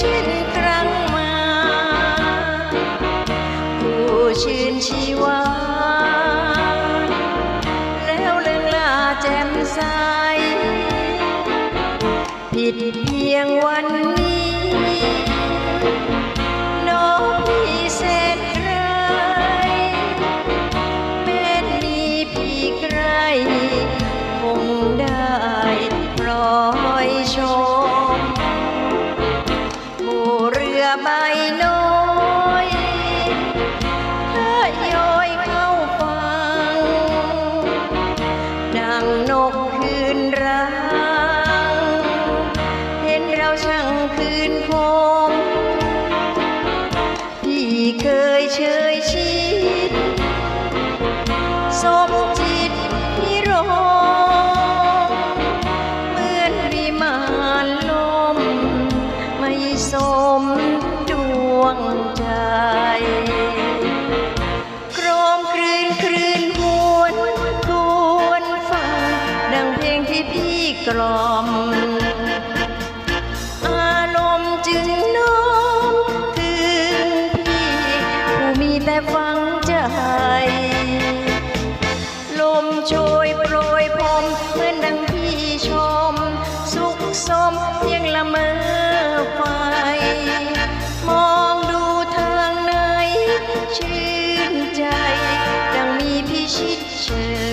ชื่นครั้งมา ผู้ชื่นชีวา แล้วเลืองลาแจ่มใส ผิดเพียงวัน สมดวงใจกรอมครืนครืนหวนทวนฟังดังเพลงที่พี่กล่อม อารมณ์จึงน้อมถึงพี่ ผู้มีแต่ฟังใจ ลมโชยโปรยพรมเหมือนดังพี่ชม สุขสมเสียงละเมอไฟ มองดูทางไหนชื่นใจดังมีพิชิตเชย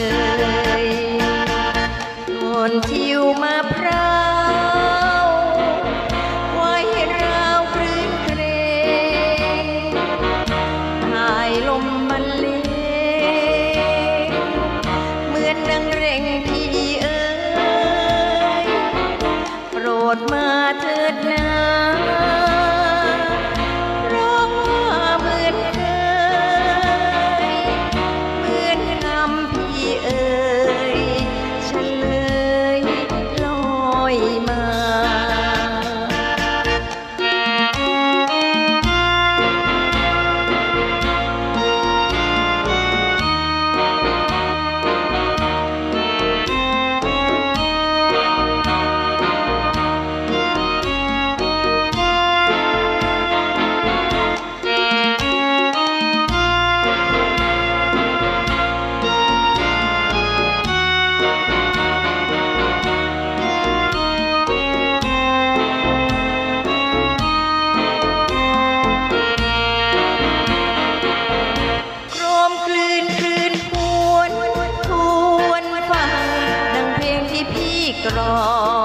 อ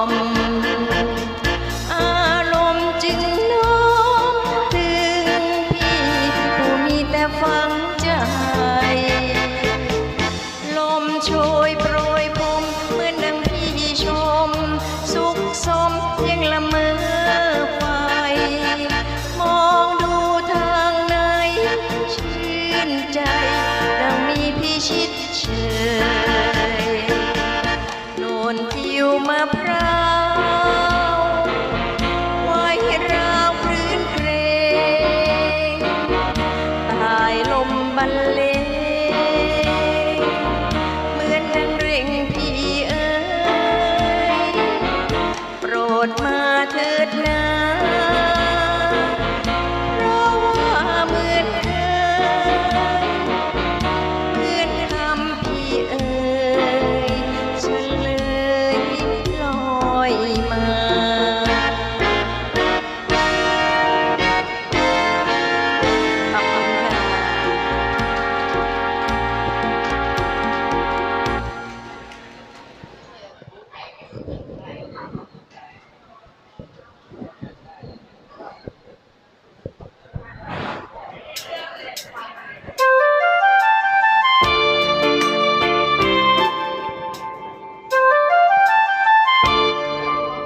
ม อารมณ์จึงน้อมถึงพี่ผู้มีแต่ฟังใจ ลมโชยโปรยพรมเหมือนดังพี่ชม สุขสมยังละเมอไฟมองดูทางไหนชื่นใจดังมีพี่ชิดเชย